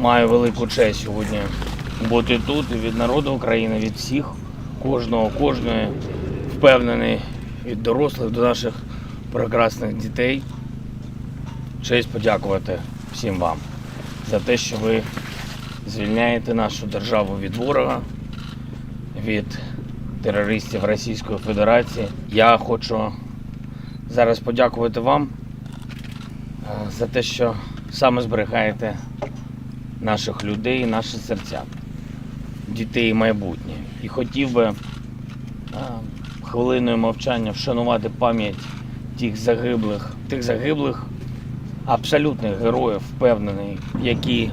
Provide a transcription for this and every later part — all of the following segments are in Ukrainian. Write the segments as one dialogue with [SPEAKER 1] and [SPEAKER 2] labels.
[SPEAKER 1] Маю велику честь сьогодні бути тут і від народу України, від всіх, кожного, кожної, впевнений від дорослих до наших прекрасних дітей. Честь подякувати всім вам за те, що ви звільняєте нашу державу від ворога, від терористів Російської Федерації. Я хочу зараз подякувати вам е, за те, що саме зберігаєте наших людей, наші серця, дітей майбутнє. І хотів би а, хвилиною мовчання вшанувати пам'ять тих загиблих, тих загиблих абсолютних героїв, впевнений, які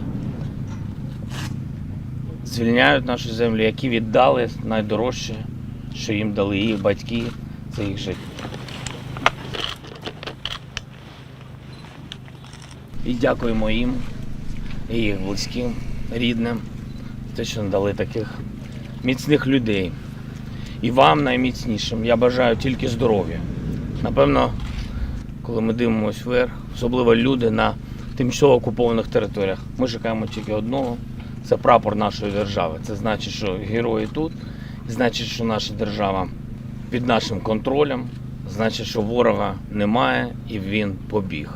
[SPEAKER 1] звільняють нашу землю, які віддали найдорожче, що їм дали їх батьки, це їх життя. І дякуємо їм і їх близьким, рідним, те, що надали таких міцних людей. І вам найміцнішим я бажаю тільки здоров'я. Напевно, коли ми дивимося вверх, особливо люди на тимчасово окупованих територіях, ми чекаємо тільки одного це прапор нашої держави. Це значить, що герої тут, значить, що наша держава під нашим контролем, значить, що ворога немає і він побіг.